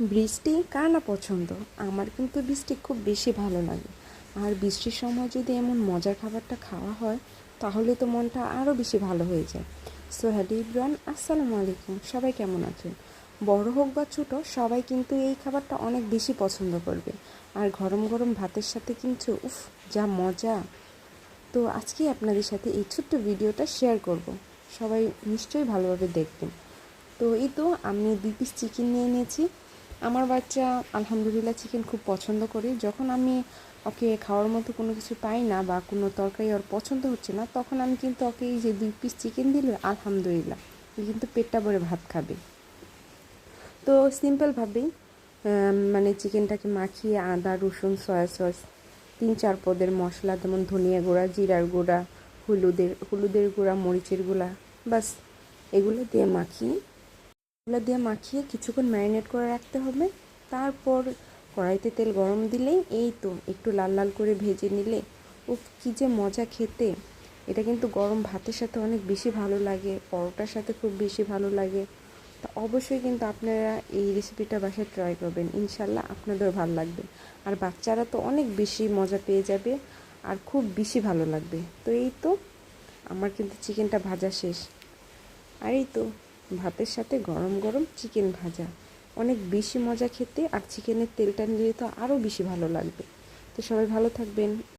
বৃষ্টি কার না পছন্দ? আমার কিন্তু বৃষ্টি খুব বেশি ভালো লাগে। আর বৃষ্টির সময় যদি এমন মজার খাবারটা খাওয়া হয়, তাহলে তো মনটা আরও বেশি ভালো হয়ে যায়। সো হ্যালো ইব্রান আসসালামু আলাইকুম। সবাই কেমন আছেন? বড় হোক বা ছোটো, সবাই কিন্তু এই খাবারটা অনেক বেশি পছন্দ করবে। আর গরম গরম ভাতের সাথে কিন্তু, উফ, যা মজা। তো আজকে আপনাদের সাথে এই ছোট্ট ভিডিওটা শেয়ার করব। সবাই নিশ্চয়ই ভালোভাবে দেখবেন। তো এই তো, আমি দুই পিস চিকেন নিয়ে নিয়েছি আমার বাচ্চা আলহামদুলিল্লাহ চিকেন খুব পছন্দ করে। যখন আমি ওকে খাওয়ার মতো কোনো কিছু পাই না বা কোনো তরকারি ওর পছন্দ হচ্ছে না, তখন আমি কিন্তু ওকে এই যে দুই পিস চিকেন দিলে আলহামদুলিল্লাহ কিন্তু পেটটা ভরে ভাত খাবে। তো সিম্পলভাবেই মানে চিকেনটাকে মাখিয়ে আদা, রসুন সয়া সস তিন চার পদের মশলা যেমন ধনিয়া গুঁড়া, জিরার গুঁড়া, হলুদের হলুদের গুঁড়া, মরিচের গুঁড়া, বাস এগুলো দিয়ে মাখিয়ে এগুলো দিয়ে মাখিয়ে কিছুক্ষণ ম্যারিনেট করে রাখতে হবে। তারপর কড়াইতে তেল গরম দিলেই এই তো, একটু লাল লাল করে ভেজে নিলে ও কী যে মজা খেতে। এটা কিন্তু গরম ভাতের সাথে অনেক বেশি ভালো লাগে, পরোটার সাথে খুব বেশি ভালো লাগে। তো অবশ্যই কিন্তু আপনারা এই রেসিপিটা বাসায় ট্রাই করবেন। ইনশাল্লাহ আপনাদেরও ভালো লাগবে। আর বাচ্চারা তো অনেক বেশি মজা পেয়ে যাবে আর খুব বেশি ভালো লাগবে। তো এই তো, আমার কিন্তু চিকেনটা ভাজা শেষ। আর এই তো। ভাতের সাথে গরম গরম চিকেন ভাজা। অনেক বেশি মজা খেতে আর চিকেনের তেলটা নিলে তো আরও বেশি ভালো লাগবে। তো সবাই ভালো থাকবেন।